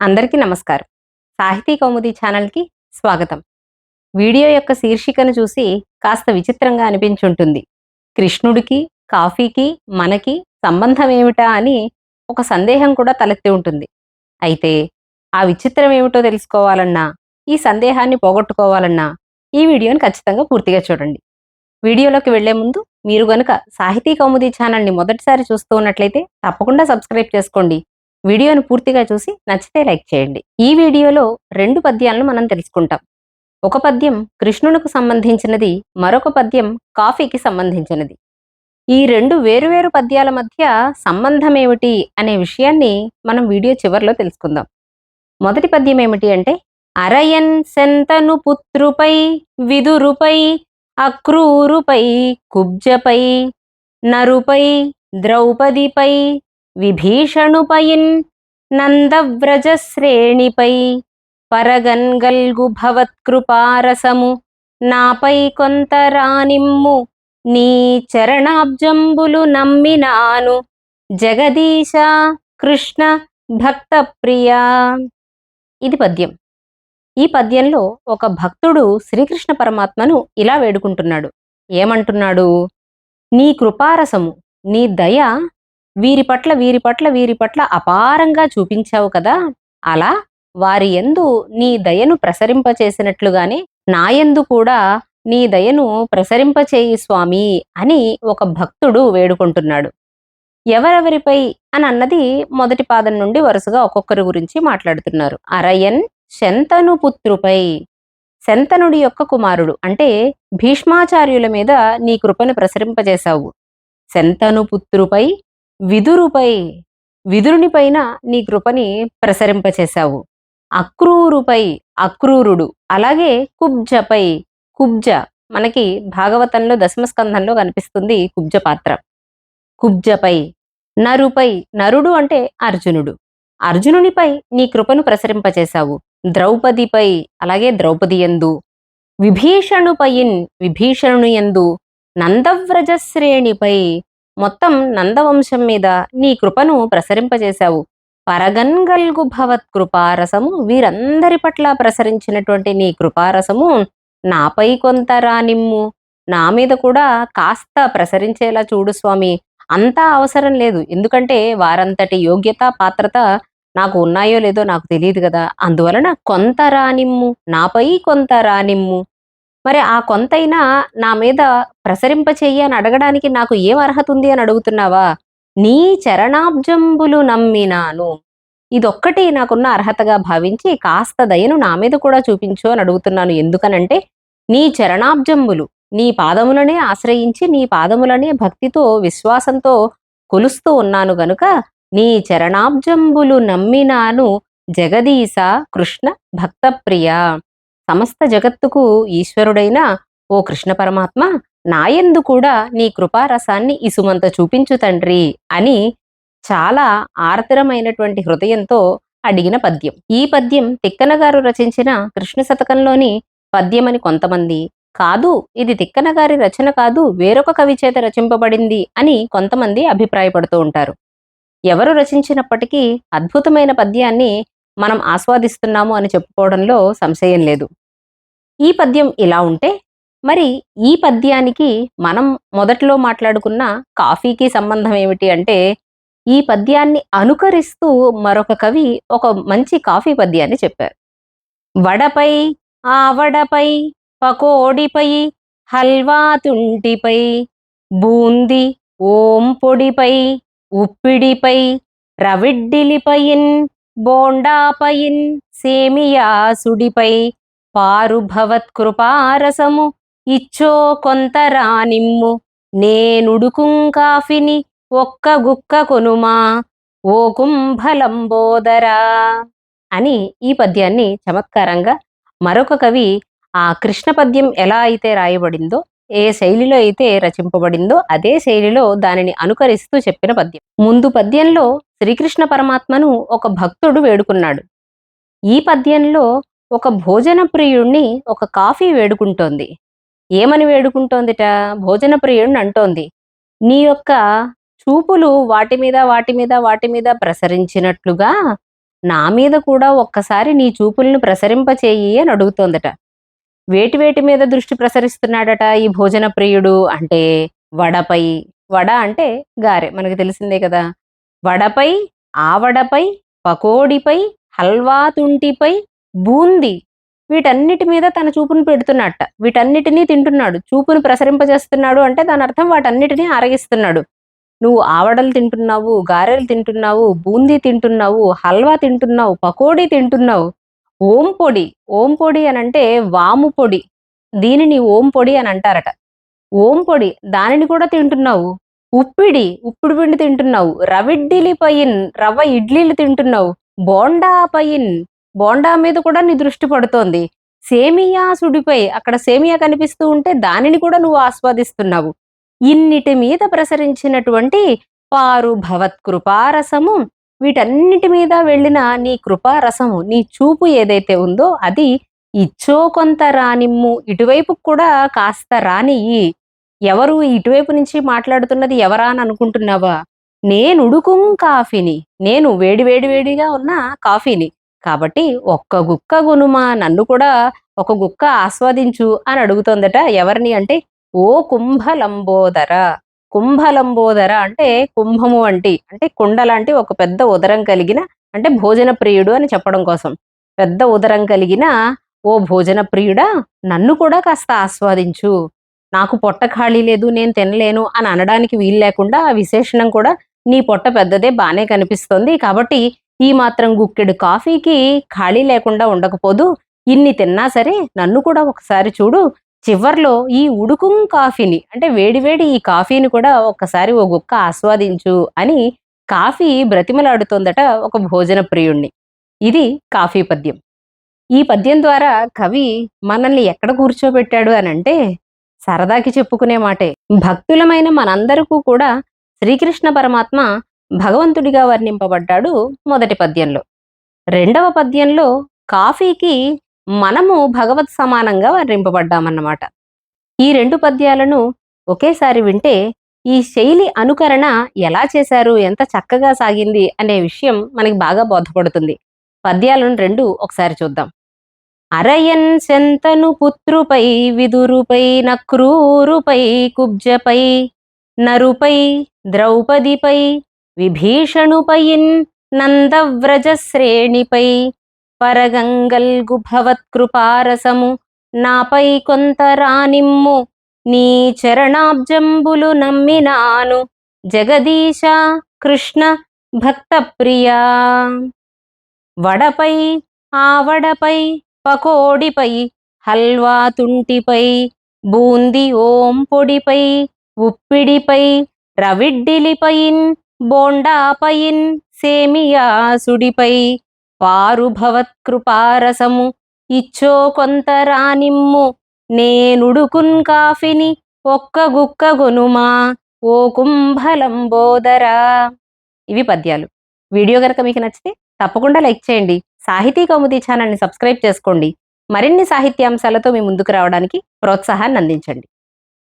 అందరికీ నమస్కారం. సాహితీ కౌముది ఛానల్కి స్వాగతం. వీడియో యొక్క శీర్షికను చూసి కాస్త విచిత్రంగా అనిపించుంటుంది. కృష్ణుడికి కాఫీకి మనకి సంబంధం ఏమిటా అని ఒక సందేహం కూడా తలెత్తి ఉంటుంది. అయితే ఆ విచిత్రం ఏమిటో తెలుసుకోవాలన్నా ఈ సందేహాన్ని పోగొట్టుకోవాలన్నా ఈ వీడియోని ఖచ్చితంగా పూర్తిగా చూడండి. వీడియోలోకి వెళ్ళే ముందు మీరు గనుక సాహితీ కౌముది ఛానల్ని మొదటిసారి చూస్తూ ఉన్నట్లయితే తప్పకుండా సబ్స్క్రైబ్ చేసుకోండి. వీడియోను పూర్తిగా చూసి నచ్చితే లైక్ చేయండి. ఈ వీడియోలో రెండు పద్యాలను మనం తెలుసుకుంటాం. ఒక పద్యం కృష్ణునికి సంబంధించినది మరొక పద్యం కాఫీకి సంబంధించినది. ఈ రెండు వేరువేరు పద్యాల మధ్య సంబంధం ఏమిటి అనే విషయాన్ని మనం వీడియో చివరిలో తెలుసుకుందాం. మొదటి పద్యం ఏమిటి అంటే అరయన్ సెంతను పుత్రుపై విదురుపై అక్రూరుపై కుబ్జపై నరుపై ద్రౌపదిపై విభీషణుపయిన్ నందవ్రజశ్రేణిపై పరగన్గల్గు భవత్కృపారసము నాపై కొంత రానిమ్ము నీ చరణాబ్జంబులు నమ్మినాను జగదీశ కృష్ణ భక్త ప్రియా ఇది పద్యం. ఈ పద్యంలో ఒక భక్తుడు శ్రీకృష్ణ పరమాత్మను ఇలా వేడుకుంటున్నాడు. ఏమంటున్నాడు? నీ కృపారసము నీ దయ వీరి పట్ల వీరి పట్ల వీరి పట్ల అపారంగా చూపించావు కదా. అలా వారి ఎందు నీ దయను ప్రసరింపచేసినట్లుగానే నాయందు కూడా నీ దయను ప్రసరింపచేయి స్వామి అని ఒక భక్తుడు వేడుకుంటున్నాడు. ఎవరెవరిపై అని అన్నది మొదటి పాదం నుండి వరుసగా ఒక్కొక్కరి గురించి మాట్లాడుతున్నారు. అరయన్ శంతను పుత్రుపై. శంతనుడి యొక్క కుమారుడు. అంటే భీష్మాచార్యుల మీద నీ కృపను ప్రసరింపజేశావు. శంతను పుత్రుపై విదురుపై విదురుని పైన నీ కృపని ప్రసరింపచేశావు. అక్రూరుపై అక్రూరుడు అలాగే కుబ్జపై కుబ్జ మనకి భాగవతంలో దశమస్కంధంలో కనిపిస్తుంది కుబ్జ పాత్ర. కుబ్జపై నరుపై నరుడు అంటే అర్జునుడు. అర్జునునిపై నీ కృపను ప్రసరింపచేశావు. ద్రౌపదిపై అలాగే ద్రౌపది ఎందు విభీషణుపైన్ విభీషణుని ఎందు నందవ్రజ శ్రేణిపై మొత్తం నందవంశం మీద నీ కృపను ప్రసరింపజేశావు. పరగన్గల్గు భవత్ కృపారసము వీరందరి పట్ల ప్రసరించినటువంటి నీ కృపారసము నాపై కొంత రానిమ్ము. నా మీద కూడా కాస్త ప్రసరించేలా చూడు స్వామి. అంతా అవసరం లేదు. ఎందుకంటే వారంతటి యోగ్యత పాత్రత నాకు ఉన్నాయో లేదో నాకు తెలియదు కదా. అందువలన కొంత రానిమ్ము. నాపై కొంత రానిమ్ము. మరి ఆ కొంతైనా నా మీద ప్రసరింపచేయ అని అడగడానికి నాకు ఏం అర్హత ఉంది అని అడుగుతున్నావా? నీ చరణాబ్జంబులు నమ్మినాను. ఇదొక్కటి నాకున్న అర్హతగా భావించి కాస్త దయను నా మీద కూడా చూపించు అని అడుగుతున్నాను. ఎందుకనంటే నీ చరణాబ్జంబులు నీ పాదములనే ఆశ్రయించి నీ పాదములనే భక్తితో విశ్వాసంతో కొలుస్తూ ఉన్నాను గనుక నీ చరణాబ్జంబులు నమ్మినాను జగదీశ కృష్ణ భక్తప్రియ. సమస్త జగత్తుకు ఈశ్వరుడైన ఓ కృష్ణ పరమాత్మ నాయందు కూడా నీ కృపారసాన్ని ఇసుమంత చూపించు తండ్రి అని చాలా ఆర్ద్రమైనటువంటి హృదయంతో అడిగిన పద్యం. ఈ పద్యం తిక్కన గారు రచించిన కృష్ణ శతకంలోని పద్యమని కొంతమంది కాదు ఇది తిక్కన గారి రచన కాదు వేరొక కవి చేత రచింపబడింది అని కొంతమంది అభిప్రాయపడుతూ ఉంటారు. ఎవరు రచించినప్పటికీ అద్భుతమైన పద్యాన్ని మనం ఆస్వాదిస్తున్నాము అని చెప్పుకోవడంలో సంశయం లేదు. ఈ పద్యం ఇలా ఉంటే మరి ఈ పద్యానికి మనం మొదట్లో మాట్లాడుకున్న కాఫీకి సంబంధం ఏమిటి అంటే ఈ పద్యాన్ని అనుకరిస్తూ మరొక కవి ఒక మంచి కాఫీ పద్యాన్ని చెప్పారు. వడపై ఆవడపై పకోడిపై హల్వా తుంటిపై బూంది ఓం పొడిపై ఉప్పిడిపై రవిడ్డిలిపైన్ బోండాపయిన్ సేమియాసుడిపై పారు భవత్కృపారసము ఇచ్చో కొంత రానిమ్ము. నేనుడుకుం కాఫిని ఒక్క గుక్క కొనుమా. ఓ కుంభలంబోదరా అని ఈ పద్యాన్ని చమత్కారంగా మరొక కవి ఆ కృష్ణ పద్యం ఎలా అయితే రాయబడిందో ఏ శైలిలో అయితే రచింపబడిందో అదే శైలిలో దానిని అనుకరిస్తూ చెప్పిన పద్యం. ముందు పద్యంలో శ్రీకృష్ణ పరమాత్మను ఒక భక్తుడు వేడుకున్నాడు. ఈ పద్యంలో ఒక భోజన ప్రియుణ్ణి ఒక కాఫీ వేడుకుంటోంది. ఏమని వేడుకుంటోందిట? భోజన ప్రియుణ్ణి అంటోంది. నీ యొక్క చూపులు వాటి మీద వాటి మీద వాటి మీద ప్రసరించినట్లుగా నా మీద కూడా ఒక్కసారి నీ చూపులను ప్రసరింపచేయి అని అడుగుతోందట. వేటి వేటి మీద దృష్టి ప్రసరిస్తున్నాడట ఈ భోజన ప్రియుడు అంటే వడపై. వడ అంటే గారె మనకు తెలిసిందే కదా. వడపై ఆవడపై పకోడిపై హల్వా తుంటిపై బూంది వీటన్నిటి మీద తన చూపును పెడుతున్నట్ట వీటన్నిటినీ తింటున్నాడు. చూపును ప్రసరింపజేస్తున్నాడు అంటే దాని అర్థం వాటన్నిటినీ ఆరగిస్తున్నాడు. నువ్వు ఆవడలు తింటున్నావు గారెలు తింటున్నావు బూందీ తింటున్నావు హల్వా తింటున్నావు పకోడీ తింటున్నావు ఓం పొడి. ఓం పొడి అని అంటే వాము పొడి. దీనిని ఓం పొడి అని అంటారట. ఓం పొడి. దానిని కూడా తింటున్నావు? ఉప్పిడి. ఉప్పుడు పిండి తింటున్నావు. రవిడ్డిలి పైన్ రవ్వ ఇడ్లీలు తింటున్నావు. బోండా పైన్. బోండా మీద కూడా నీ దృష్టి పడుతోంది. సేమియా సుడిపై. అక్కడ సేమియా కనిపిస్తూ ఉంటే దానిని కూడా నువ్వు ఆస్వాదిస్తున్నావు. ఇన్నిటి మీద ప్రసరించినటువంటి పారు భవత్కృపారసము వీటన్నిటి మీద వెళ్ళిన నీ కృపారసము నీ చూపు ఏదైతే ఉందో అది ఇచ్చో కొంత రానిమ్ము. ఇటువైపు కూడా కాస్త రానియ్యి. ఎవరు ఇటువైపు నుంచి మాట్లాడుతున్నది ఎవరా అని అనుకుంటున్నావా? నేను ఉడుకుం కాఫీని. నేను వేడి వేడి వేడిగా ఉన్న కాఫీని. కాబట్టి ఒక్క గుక్క గునుమా నన్ను కూడా ఒక గుక్క ఆస్వాదించు అని అడుగుతోందట ఎవరిని అంటే ఓ కుంభలంబోదర కుంభలంబోదర అంటే కుంభము వంటి అంటే కుండ లాంటి ఒక పెద్ద ఉదరం కలిగిన అంటే భోజన ప్రియుడు అని చెప్పడం కోసం. పెద్ద ఉదరం కలిగిన ఓ భోజన ప్రియుడా నన్ను కూడా కాస్త ఆస్వాదించు. నాకు పొట్ట ఖాళీ లేదు నేను తినలేను అని అనడానికి వీలు లేకుండా ఆ విశేషణం కూడా నీ పొట్ట పెద్దదే బాగానే కనిపిస్తోంది. కాబట్టి ఈ మాత్రం గుక్కెడు కాఫీకి ఖాళీ లేకుండా ఉండకపోదు. ఇన్ని తిన్నా సరే నన్ను కూడా ఒకసారి చూడు. చివర్లో ఈ ఉడుకుం కాఫీని అంటే వేడివేడి ఈ కాఫీని కూడా ఒక్కసారి ఓ గుక్క ఆస్వాదించు అని కాఫీ బ్రతిమలాడుతోందట ఒక భోజన ప్రియుణ్ణి. ఇది కాఫీ పద్యం. ఈ పద్యం ద్వారా కవి మనల్ని ఎక్కడ కూర్చోబెట్టాడు అని అంటే సరదాకి చెప్పుకునే మాటే. భక్తులమైన మనందరికూ కూడా శ్రీకృష్ణ పరమాత్మ భగవంతుడిగా వర్ణింపబడ్డాడు మొదటి పద్యంలో. రెండవ పద్యంలో కాఫీకి మనము భగవత్ సమానంగా వర్ణింపబడ్డామన్నమాట. ఈ రెండు పద్యాలను ఒకేసారి వింటే ఈ శైలి అనుకరణ ఎలా చేశారు ఎంత చక్కగా సాగింది అనే విషయం మనకి బాగా బోధపడుతుంది. పద్యాలను రెండు ఒకసారి చూద్దాం. అరయన్ శంతను పుత్రుపై విదురుపై నక్రూరుపై కుబ్జపై నరుపై ద్రౌపదిపై విభీషణుపై నందవ్రజ శ్రేణిపై పరగంగల్గు భవత్కృపారసము నాపై కొంత రానిమ్ము నీ చరణాబ్జంబులు నమ్మినాను. జగదీశ కృష్ణ భక్తప్రియా. వడపై ఆవడపై పకోడిపై హల్వా తుంటిపై బూంది ఓం పొడిపై ఉప్పిడిపై రవిడ్డిలిపైన్ బోండాపైన్ సేమియాసుడిపై. పారుభవత్కృపారసము. ఇచ్చో కొంత రానిమ్ము. నేనుడుకున్ కాఫిని ఒక్క గుక్క గొనుమా. ఓ కుంభలంబోదరా. ఇవి పద్యాలు. వీడియో కనుక మీకు నచ్చితే తప్పకుండా లైక్ చేయండి. సాహితీ కౌముది ఛానల్ని సబ్స్క్రైబ్ చేసుకోండి. మరిన్ని సాహిత్యాంశాలతో మీ ముందుకు రావడానికి ప్రోత్సాహాన్ని అందించండి.